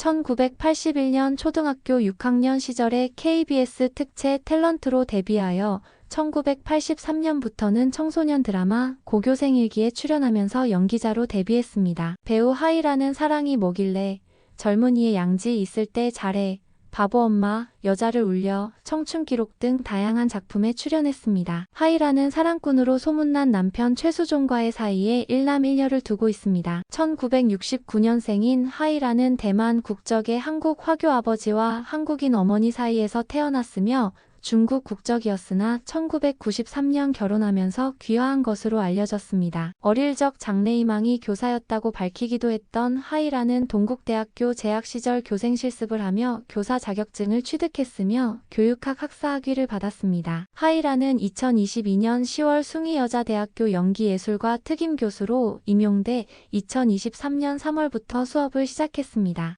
1981년 초등학교 6학년 시절에 KBS 특채 탤런트로 데뷔하여 1983년부터는 청소년 드라마 고교생 일기에 출연하면서 연기자로 데뷔했습니다. 배우 하이라는 사랑이 뭐길래 젊은이의 양지 있을 때 잘해 바보 엄마, 여자를 울려, 청춘 기록 등 다양한 작품에 출연했습니다. 하이라는 사랑꾼으로 소문난 남편 최수종과의 사이에 일남 일녀를 두고 있습니다. 1969년생인 하이라는 대만 국적의 한국 화교 아버지와 한국인 어머니 사이에서 태어났으며 중국 국적이었으나 1993년 결혼하면서 귀화한 것으로 알려졌습니다. 어릴 적 장래희망이 교사였다고 밝히기도 했던 하이라는 동국대학교 재학 시절 교생 실습을 하며 교사 자격증을 취득했으며 교육학 학사학위를 받았습니다. 하이라는 2022년 10월 숭이여자대학교 연기예술과 특임교수로 임용돼 2023년 3월부터 수업을 시작했습니다.